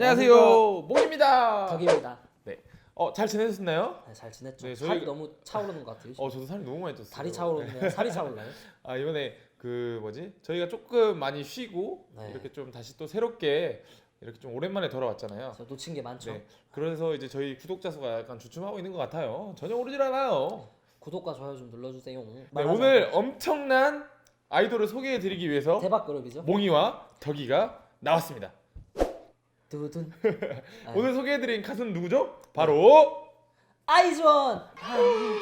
안녕하세요. 목입니다. 덕입니다. 어, 잘 지내셨나요? 네, 잘 지냈죠? 네, 저희- 살이 너무 차오르는 것 같아요. 어, 저도 살이 너무 많이 쪘어요. 다리 차오르네요. 살이 차올라요? 아, 이번에 그 뭐지? 저희가 조금 많이 쉬고 네. 이렇게 좀 다시 또 새롭게 이렇게 좀 오랜만에 돌아왔잖아요. 저 놓친 게 많죠. 네. 그래서 이제 저희 구독자 수가 약간 주춤하고 있는 것 같아요. 전혀 오르질 않아요. 구독과 좋아요 좀 눌러주세요. 네, 말하자면 오늘 엄청난 아이돌을 소개해 드리기 위해서 대박 그룹이죠. 몽이와 덕이가 나왔습니다. 두둔. 아, 오늘 소개해 드린 가수는 누구죠? 바로 아이즈원. 아이즈원.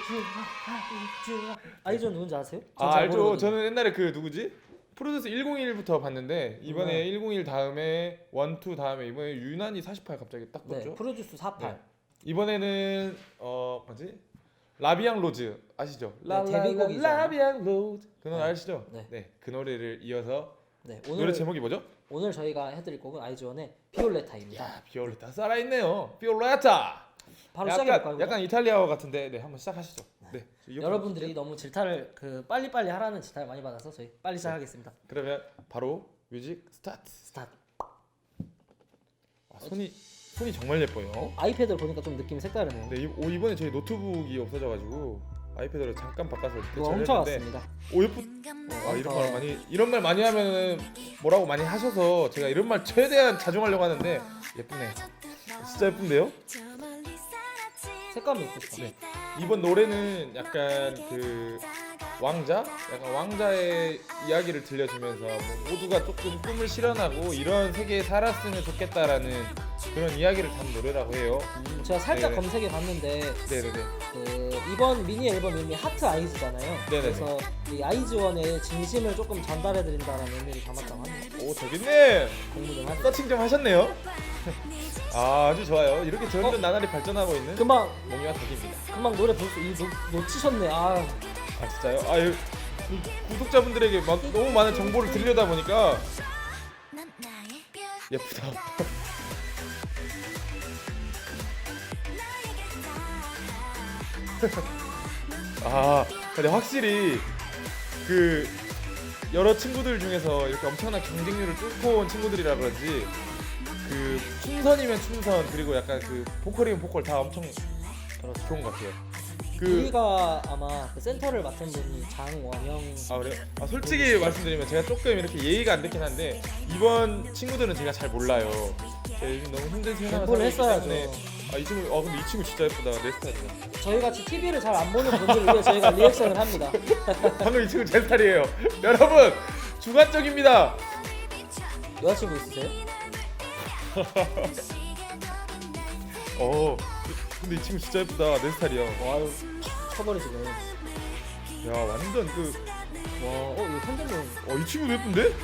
아이즈원. 아이즈원 누군지 아세요? 전 아, 잘 알죠. 모르거든요. 저는 옛날에 그 누구지? 프로듀스 101부터 봤는데 이번에 네. 101 다음에 1, 2 다음에 이번에 유난히 48 갑자기 딱 네, 떴죠. 프로듀스 48. 네. 이번에는 어 뭐지? 라비앙 로즈 아시죠? 네, 데뷔곡이죠. 라비앙 로즈 그 노래 네. 아시죠? 네. 네. 그 노래를 이어서 네, 노래 오늘 제목이 뭐죠? 오늘 저희가 해드릴 곡은 아이즈원의 비올레타입니다. 야, 비올레타 살아 있네요. 비올레타. 바로 시작해 약간 볼까요? 약간 이탈리아어 같은데 네, 한번 시작하시죠. 네. 저 이어폰 여러분들이 너무 질타를 그 빨리빨리 하라는 질타를 많이 받아서 저희 빨리 시작하겠습니다. 그러면 바로 뮤직 스타트. 스타트. 아, 손이 손이 정말 예뻐요. 아이패드를 보니까 좀 느낌이 색다르네요. 네, 이, 오, 이번에 저희 노트북이 없어져가지고 아이패드로 잠깐 바꿔서 이거 대처를 훔쳐왔습니다. 했는데 오 예쁜 아, 이런 어. 말 많이 이런 말 많이 하면은 뭐라고 많이 하셔서 제가 이런 말 최대한 자중하려고 하는데 예쁘네 진짜 예쁜데요 색감이 예쁘죠. 네. 이번 노래는 약간 그 왕자 약간 왕자의 이야기를 들려주면서 뭐 모두가 조금 꿈을 실현하고 이런 세계에 살았으면 좋겠다라는 그런 이야기를 담은 노래라고 해요 음, 제가 살짝 네네. 검색해 봤는데 네네네 그 이번 미니 앨범 이름이 하트 아이즈잖아요. 네네네. 그래서 이 아이즈원의 진심을 조금 전달해 드린다는 의미를 담았다고 합니다. 오 저기님 공부 좀 하죠. 서칭 좀 하셨네요. 아, 아주 좋아요. 이렇게 점점 어? 나날이 발전하고 있는 금방 몽이와 덕입니다. 금방 노래 벌써 이 놓, 놓치셨네. 아 아 진짜요? 아유 구독자분들에게 막 너무 많은 정보를 들려다 보니까 예쁘다. 아, 근데 확실히 그 여러 친구들 중에서 이렇게 엄청난 경쟁률을 뚫고 온 친구들이라 그런지 그 춤선이면 춤선 그리고 약간 그 보컬이면 보컬 다 엄청. 좋은 것 같아요. 그 우리가 아마 그 센터를 맡은 분이 장원영. 아 그래요? 아, 솔직히 말씀드리면 제가 조금 이렇게 예의가 안 됐긴 한데 이번 친구들은 제가 잘 몰라요. 제가 요즘 너무 힘든 공부를 있기 했어야죠. 아이 친구 아 근데 이 친구 진짜 예쁘다 내 스타일이야. 저희 같이 TV를 잘 안 보는 분들을 위해 저희가 리액션을 합니다. 방금 이 친구 제 스타일이에요. 여러분 주관적입니다. 여자친구 있으세요? 어 근데 이 친구 진짜 예쁘다 내 스타일이야. 와유 쳐버리시네. 야 완전 그 와, 어 이거 선생님 어, 이 친구도 예쁜데?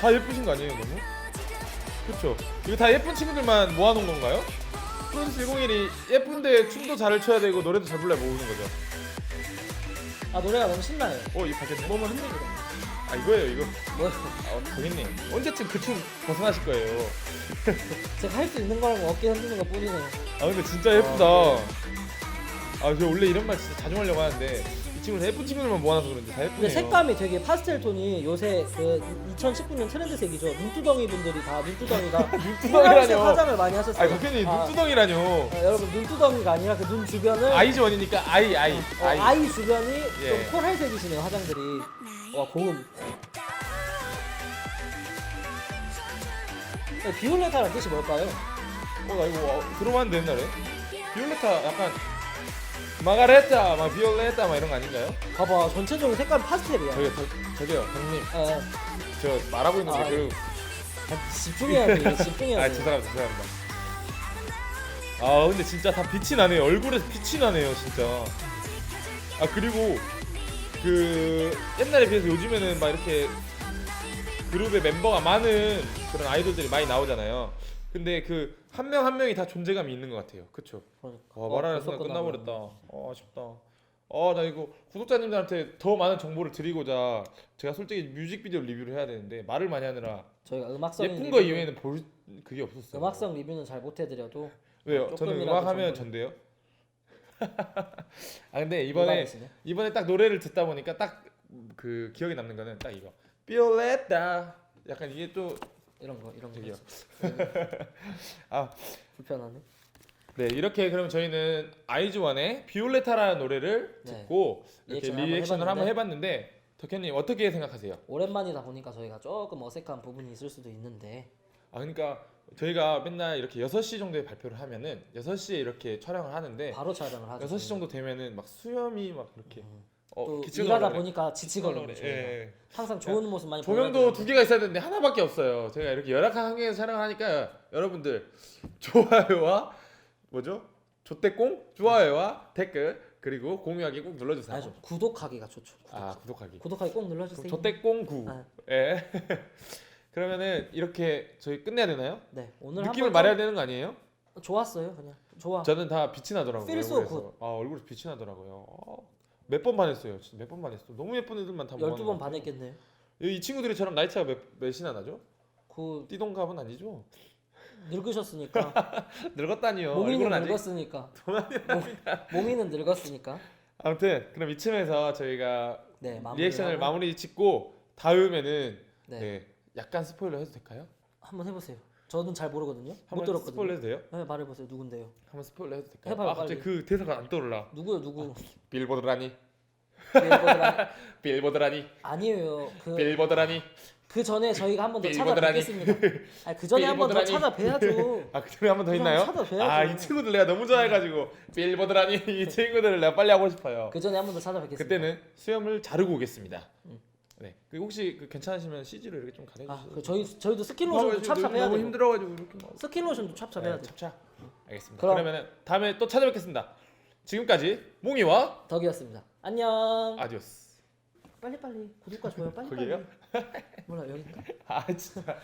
다 예쁘신 거 아니에요, 너무? 그쵸? 이거 다 예쁜 친구들만 모아놓은 건가요? 프로듀스 101이 예쁜데 춤도 잘 춰야 되고 노래도 잘 불러야 모으는 거죠. 아 노래가 너무 신나요. 어, 이거 봤겠네. 몸을 흔들거든요. 아, 이거예요, 이거. 뭐요? 아, 당연히. 언제쯤 그 춤 벗어나실 거예요. 제가 할 수 있는 거라고 어깨 흔드는 것 뿐이네요. 아, 근데 진짜 예쁘다. 아, 아, 저 원래 이런 말 진짜 자주 하려고 하는데 이 친구는 예쁜 친구들만 모아놔서 그런지 다 예쁘네요. 근데 색감이 되게 파스텔 톤이 요새 그 2019년 트렌드색이죠. 눈두덩이 분들이 다 눈두덩이가 눈두덩이라뇨. 파란색 화장을 많이 하셨어요. 아, 눈두덩이라뇨. 어, 여러분 눈두덩이가 아니라 그 눈 주변을 아이즈원이니까 아이, 아이, 어, 아이. 주변이 예. 좀 코랄색이시네요 화장들이. 와 고음. 네, 비올레타라는 뜻이 뭘까요? 어, 나 이거 어, 들어봤는데 옛날에 비올레타 약간 마가레타, 막 비올레타 막 이런 거 아닌가요? 봐봐 전체적인 색깔 파스텔이야. 저기 저, 저기요 형님 예. 저 말하고 있는 아, 게 그... 아, 집중해야지. 집중해야지. 아 죄송합니다 죄송합니다 아 근데 진짜 다 빛이 나네요 얼굴에서 빛이 나네요 진짜 아 그리고 그 옛날에 비해서 요즘에는 막 이렇게 그룹의 멤버가 많은 그런 아이돌들이 많이 나오잖아요 근데 그 한 명 한 명이 다 존재감이 있는 것 같아요 그쵸? 그러니까. 와 어, 말하는 벌써 순간. 끝나버렸다. 어 아쉽다. 아 나 이거 구독자님들한테 더 많은 정보를 드리고자 제가 솔직히 뮤직비디오 리뷰를 해야 되는데 말을 많이 하느라 저희가 음악성 예쁜 거 이외에는 볼 그게 없었어요. 음악성 리뷰는 잘 못 해드려도 왜요? 저는 조금이라도 음악 하면 전데요. 아 근데 이번에 음악이시네. 이번에 딱 노래를 듣다 보니까 딱 그 기억에 남는 거는 딱 이거. 비올레타. 약간 이게 또 이런 거 이런 거. 저기요. 아. 불편하네. 네 이렇게 그러면 저희는 아이즈원의 비올레타라는 노래를 네. 듣고 이렇게 리액션을 한번 리액션을 한번 해봤는데 덕현님 어떻게 생각하세요? 오랜만이다 보니까 저희가 조금 어색한 부분이 있을 수도 있는데 아 그러니까 저희가 맨날 이렇게 6시 정도에 발표를 하면은 6시에 이렇게 촬영을 하는데 바로 촬영을 하죠. 6시 정도 되면은 막 수염이 막 이렇게 음. 어, 또 일하다. 보니까 지치거든요. 그래. 저희가. 예. 항상 좋은 모습 많이 조명도 보여야 두 개가 있어야 되는데 하나밖에 없어요. 제가 이렇게 열악한 환경에서 촬영을 하니까 여러분들 좋아요와 뭐죠? 조대공 좋아요와 댓글 그리고 공유하기 꼭 눌러주세요. 아니죠. 구독하기가 좋죠. 구독. 아 구독하기. 구독하기 꼭 눌러주세요. 조대공 구. 아. 예. 그러면은 이렇게 저희 끝내야 되나요? 네 오늘 느낌을 한번 말해야 되는 거 아니에요? 좀 좋았어요 그냥 좋아. 저는 다 빛이 나더라고요. Feel so 얼굴에서. 아 얼굴에서 빛이 나더라고요. 몇 번 반했어요. 진짜 몇 번 반했어. 너무 예쁜 애들만 다 12번 모아놓은 반했겠네요. 이, 이 친구들이처럼 나이 차가 몇, 몇이나 나죠? 그 띠동갑은 아니죠? 늙으셨으니까 늙었다니요. 얼굴은 아직. 늙었으니까 몽- 몽이는 늙었으니까 아무튼 그럼 이쯤에서 저희가 네 마무리 리액션을 마무리 짓고 다음에는 네. 네. 약간 스포일러 해도 될까요? 한번 해보세요. 저는 잘 모르거든요. 못 한번 들었거든요. 스포일러 해도 돼요? 네 말해보세요. 누군데요? 한번 스포일러 해도 될까요? 해봐요, 아 갑자기 빨리. 그 대사가 안 떠올라. 누구요 누구? 빌보드라니, 빌보드라 빌보드라니, 아니에요. 그그 빌보드라니. 전에 저희가 한 번 더 빌보드라니. 찾아뵙겠습니다. 아니 그 전에 한 번 더 빌보드라니. 찾아뵈야죠. 아 그 전에 한번 더그 있나요? 찾아뵈야죠. 아 이 친구들 내가 너무 좋아해가지고 빌보드라니 이 친구들을 내가 빨리 하고 싶어요. 그 전에 한 번 더 찾아뵙겠습니다. 그때는 수염을 자르고 오겠습니다. 음. 네. 그 혹시 그 괜찮으시면 CG로 이렇게 좀 가려주세요. 아, 그 저희 저희도 스킨 아, 로션도 찹찹해야 너무 돼요. 힘들어 가지고 이렇게 막. 스킨 로션도 찹찹해야 네, 돼요. 찹찹. 알겠습니다. 그럼- 그러면은 다음에 또 찾아뵙겠습니다. 지금까지 몽이와 덕이었습니다. 안녕. 아디오스. 빨리 빨리 구독과 좋아요 빨리 거기에요? 빨리. 몰라 여기인가? 아 진짜